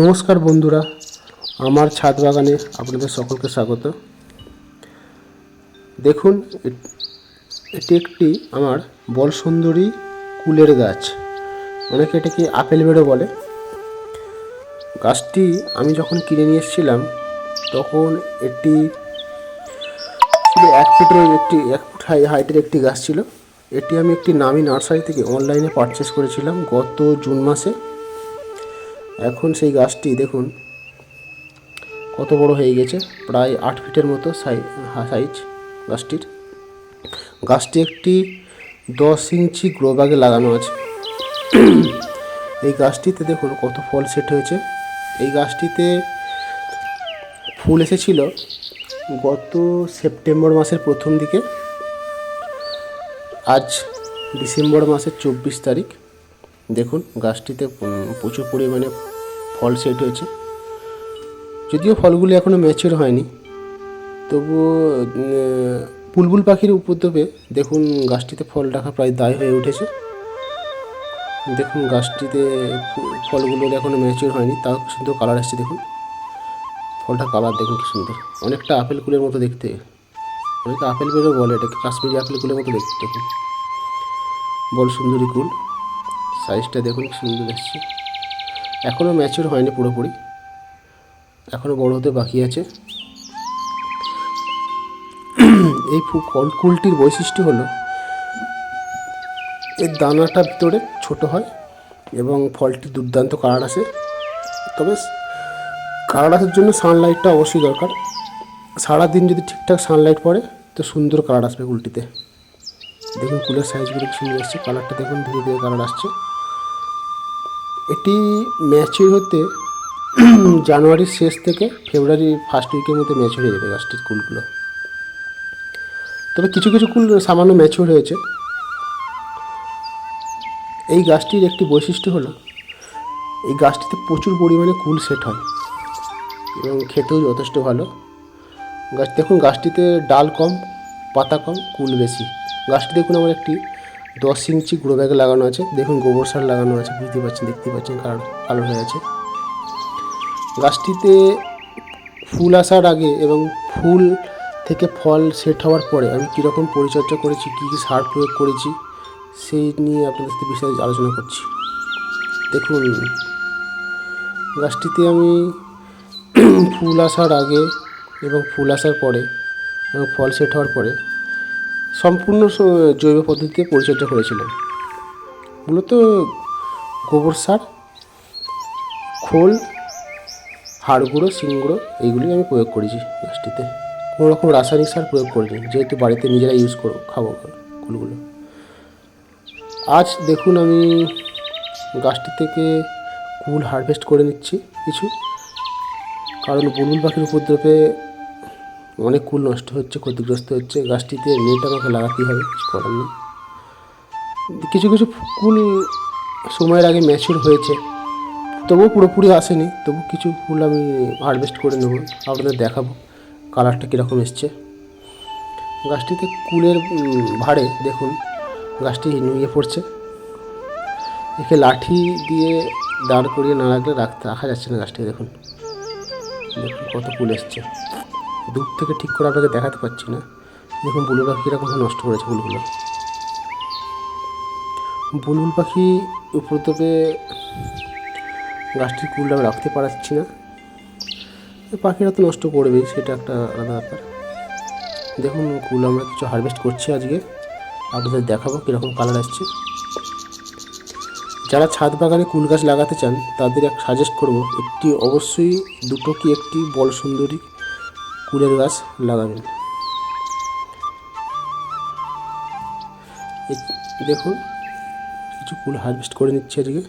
নমস্কার বন্ধুরা, আমার ছাদ বাগানে আপনাদের সকলকে স্বাগত। দেখুন, এটি একটি আমার বল সুন্দরী কুলের গাছ। অনেকে এটাকে আপেল বেড়ো বলে। গাছটি আমি যখন কিনে নিয়ে এসেছিলাম, তখন এটি ছিল এক ফুটের একটি, এক ফুট হাই, হাইটের একটি গাছ ছিল। এটি আমি একটি নামি নার্সারি থেকে অনলাইনে পারচেস করেছিলাম গত জুন মাসে। এখন সেই গাছটি দেখুন, কত বড় হয়ে গেছে, প্রায় আট ফিটের মতো সাই- হা- সাইজ গাছটির। গাছটি একটি দশ ইঞ্চি গ্রো ব্যাগে লাগানো আছে। এই গাছটিতে দেখুন কত ফল সেট হয়েছে। এই গাছটিতে ফুল এসেছিল গত সেপ্টেম্বর মাসের প্রথম দিকে। আজ ডিসেম্বর মাসের চব্বিশ তারিখ। দেখুন গাছটিতে প্রচুর পরিমাণে ফল সেট হয়েছে। যদিও ফলগুলি এখনও ম্যাচিওর হয়নি, তবুও বুলবুল পাখির উপদ্রবে দেখুন গাছটিতে ফল রাখা প্রায় দায় হয়ে উঠেছে। দেখুন গাছটিতে ফলগুলো এখনও ম্যাচিওর হয়নি, তাও সুন্দর কালার আসছে দেখুন। ফলটা কালার দেখুন কি সুন্দর। অনেকটা আপেল কুলের মতো দেখতে। অনেকে আপেল বেরো বলে এটাকে, কাশ্মীরি আপেল কুলের মতো দেখতে। দেখুন। বল সুন্দরী কুল। সাইজটা দেখুন সুন্দর এসছে। এখনও ম্যাচিওর হয়নি পুরোপুরি। এখনও বড় হতে বাকি আছে। এই কুলটির বৈশিষ্ট্য হলো এর দানাটা ভিতরে ছোট হয় এবং ফলটি দুর্দান্ত কালার আসে। তবে কালার আসার জন্য সানলাইটটা অবশ্যই দরকার। সারাদিন যদি ঠিকঠাক সানলাইট পড়ে, তো সুন্দর কালার আসবে কুলটিতে। দেখুন কুলের সাইজগুলো সুন্দর আসছে। কালারটা দেখুন, ধীরে ধীরে কালার আসছে। এটি ম্যাচিউর হতে জানুয়ারির শেষ থেকে ফেব্রুয়ারি ফার্স্ট উইকের মধ্যে ম্যাচিউর হয়ে যাবে গাছটির কুলগুলো তবে কিছু কিছু কুল সামান্য ম্যাচিউর হয়েছে। এই গাছটির একটি বৈশিষ্ট্য হলো, এই গাছটিতে প্রচুর পরিমাণে কুল সেট হয় এবং খেতেও যথেষ্ট ভালো। গাছ দেখুন, গাছটিতে ডাল কম, পাতা কম, কুল বেশি। গাছটি দেখুন, আমার একটি দশ ইঞ্চি গ্রো ব্যাগে লাগানো আছে। দেখুন গোবর সার লাগানো আছে, বুঝতে পারছেন, দেখতে পাচ্ছেন কালার কালো হয়ে আছে। গাছটিতে ফুল আসার আগে এবং ফুল থেকে ফল সেট হওয়ার পরে আমি কীরকম পরিচর্যা করেছি, কী কী সার প্রয়োগ করেছি, সেই নিয়ে আপনাদের সাথে বিশদ আলোচনা করছি। দেখুন, গাছটিতে আমি ফুল আসার আগে এবং ফুল আসার পরে এবং ফল সেট হওয়ার পরে সম্পূর্ণ জৈব পদ্ধতিতে পরিচর্যা করেছিলাম মূলত গোবর সার, খোল, হাড় গুঁড়ো, শিং গুঁড়ো এইগুলি আমি প্রয়োগ করেছি গাছটিতে। কোনো রকম রাসায়নিক সার প্রয়োগ করিনি, যেহেতু বাড়িতে নিজেরা ইউজ করো খাব কুলগুলো আজ দেখুন আমি গাছটি থেকে কুল হারভেস্ট করে নিচ্ছি কিছু। কারণ বুলবুল পাখির উপদ্রবে অনেক কুল নষ্ট হচ্ছে, ক্ষতিগ্রস্ত হচ্ছে। গাছটিতে নেট আমাকে লাগাতেই হবে, কিছু করার নেই। কিছু কিছু কুল সময়ের আগে ম্যাচিউর হয়েছে। তবুও পুরোপুরি আসেনি, তবু কিছু ফুল আমি হারভেস্ট করে নেব, আপনাদের দেখাবো কালারটা কীরকম এসছে। গাছটিতে কুলের ভারে দেখুন, গাছটি নুয়ে পড়ছে। একে লাঠি দিয়ে দাঁড় করিয়ে না রাখলে রাখতে রাখা যাচ্ছে না গাছটি দেখুন। দেখুন কত কুল এসছে। দূর থেকে ঠিক করে আপনাকে দেখাতে পাচ্ছি না। দেখুন বুলবুল পাখি কীরকম নষ্ট করেছে ফুলগুলো বুলবুল পাখি উপদ্রবে গাছটির কুলটা আমি রাখতে পারছি না। পাখিরা তো নষ্ট করবেই সেটা একটা আলাদা ব্যাপার। দেখুন, কুল আমরা কিছু হারভেস্ট করছি আজকে। আপনাদের দেখাবো কীরকম কালার আসছে। যারা ছাদ বাগানে কুল গাছ লাগাতে চান, তাদের এক সাজেস্ট করব, একটি অবশ্যই দুটো কি একটি বল সুন্দরী কুলের গাছ লাগাবেন। দেখুন, কিছু ফুল হারভেস্ট করে নিচ্ছি আজকে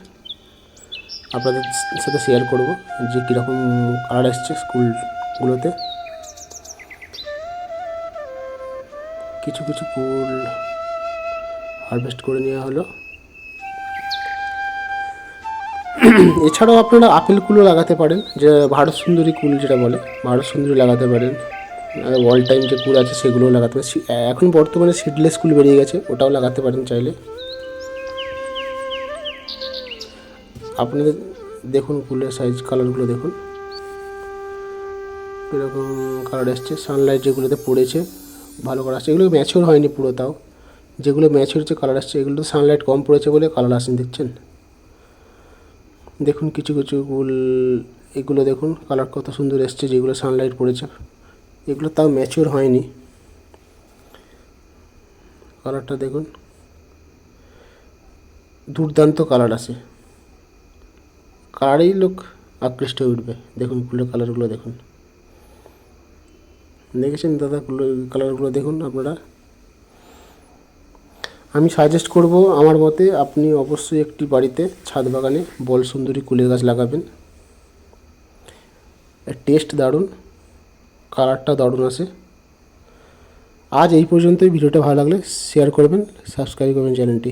আপনাদের সাথে শেয়ার করব যে কীরকম কালার আসছে স্কুলগুলোতে কিছু কিছু ফুল হারভেস্ট করে নেওয়া হলো। এছাড়াও আপনারা আপেল কুলও লাগাতে পারেন, যে ভারত সুন্দরী কুল যেটা বলে, ভারত সুন্দরী লাগাতে পারেন। অল টাইম যে কুল আছে সেগুলোও লাগাতে পারেন। এখন বর্তমানে সিডলেস কুল বেরিয়ে গেছে, ওটাও লাগাতে পারেন চাইলে। আপনাদের দেখুন কুলের সাইজ কালারগুলো দেখুন। এরকম কালার এসছে সানলাইট যেগুলোতে পড়েছে, ভালো কালার আসছে। এগুলো ম্যাচিওর হয়নি পুরো তাও। যেগুলো ম্যাচিওর হচ্ছে কালার আসছে এগুলো তো সানলাইট কম পড়েছে বলে কালার আসেনি, দেখছেন? দেখুন, কিছু কিছু ফুল, এগুলো দেখুন, কালার কত সুন্দর এসছে, যেগুলো সানলাইট পড়েছে। এগুলো তাও ম্যাচিওর হয়নি। কালারটা দেখুন। দুর্দান্ত কালার আছে। কালারেই লোক আকৃষ্ট হয়ে উঠবে। দেখুন, ফুলের কালারগুলো দেখুন। দেখেছেন দাদা কালারগুলো দেখুন আপনারা? আমি সাজেস্ট করব আমার মতে আপনি অবশ্যই একটি বাড়িতে ছাদ বাগানে বল সুন্দরী কুলের গাছ লাগাবেন। টেস্ট দারুণ কালারটা দারুণ আছে। আজ এই পর্যন্তই, ভিডিওটা ভালো লাগলে শেয়ার করবেন সাবস্ক্রাইব করবেন চ্যানেলটি